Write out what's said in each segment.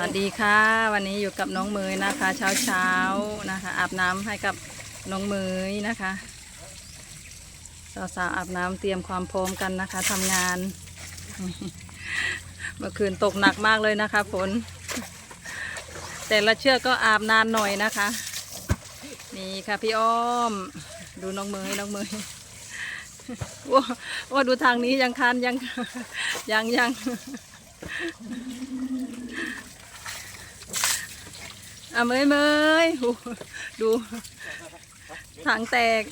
วัสดีค่ะ วันนี้อยู่กับน้องเมยนะคะ เช้าเช้านะคะ อาบน้ำให้กับน้องเมยนะคะสาวๆอาบน้ำเตรียมความพร้อมกันนะคะทำงาน เมื่อคืนตกหนักมากเลยนะคะฝนแต่ละเชือกก็อาบนานหน่อยนะคะ นี่ค่ะพี่อ้อม ดูน้องเมยน้องเมยว่าว่าดูทางนี้ยังคันยังยังยัง อะเมยเมยดูถังแตก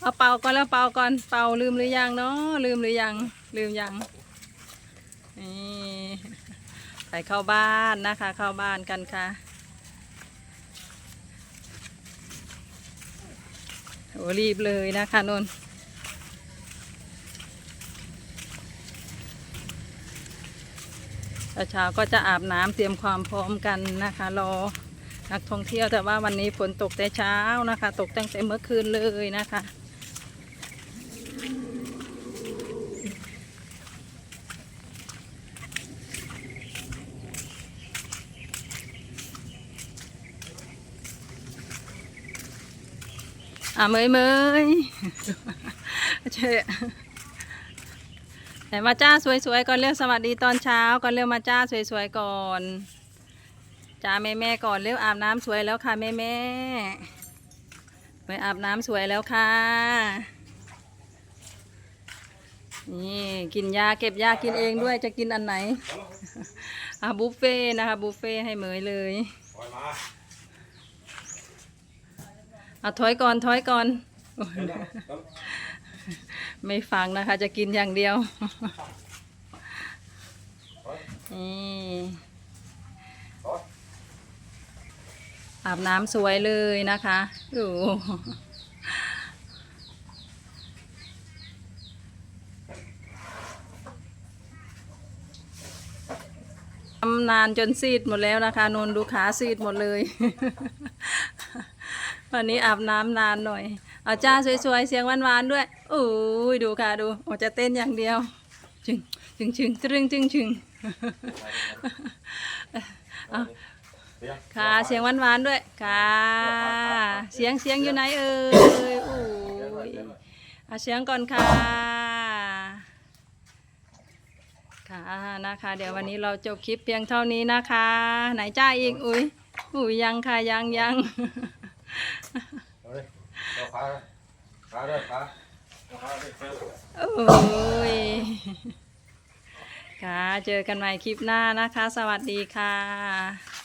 เอาเป่าก่อนแล้วเป่าก่อน เป่าลืมหรือยังเนาะลืมหรือยัง ลืมยัง นี่ไปเข้าบ้านนะคะ เข้าบ้านกันค่ะโอ้รีบเลยนะคะนนท์ เช้าก็จะอาบน้ำเตรียมความพร้อมกันนะคะรอนักท่องเที่ยวแต่ว่าวันนี้ฝนตกแต่เช้านะคะ ตกตั้งแต่เมื่อคืนเลยนะคะอะเมยเมยเช่ ไหนมาจ้าสวยๆก่อนเร็วสวัสดีตอนเช้าก่อนเร็วมาจ้าสวยๆก่อนจ้าแม่แม่ๆก่อนเร็วอาบน้ำสวยแล้วค่ะแม่แม่ๆไปอาบน้ำสวยแล้วค่ะนี่กินยาเก็บยากินเองด้วยจะกินอันไหนอะบุฟเฟ่ต์นะคะบุฟเฟ่ต์ให้เหมยเลยปล่อยมาเอาถอยก่อนถอยก่อน ไม่ฟังนะคะ จะกินอย่างเดียว นี่อาบน้ำสวยเลยนะคะโอ้โหทำนานจนซีดหมดแล้วนะคะนนดูขาซีดหมดเลย วันนี้อาบน้ำนานหน่อย เอาจ้าสวยๆ เสียงหวานๆด้วยโอ้ยดูค่ะดูโอ้จะเต้นอย่างเดียวจึงจึงจึงตรึงจึงจึงเอาเดี๋ยวค่ะเสียงหวานๆด้วยค่ะเสียงเสียงอยู่ไหนเอ่ยโอ้ยเอาเสียงก่อนค่ะค่ะนะคะ เดี๋ยววันนี้เราจบคลิปเพียงเท่านี้นะคะ ไหนจ้าอีกอุ้ยอุ้ยยังค่ะยังยัง โอ้ย ค่ะ เจอกันใหม่คลิปหน้านะคะ สวัสดีค่ะ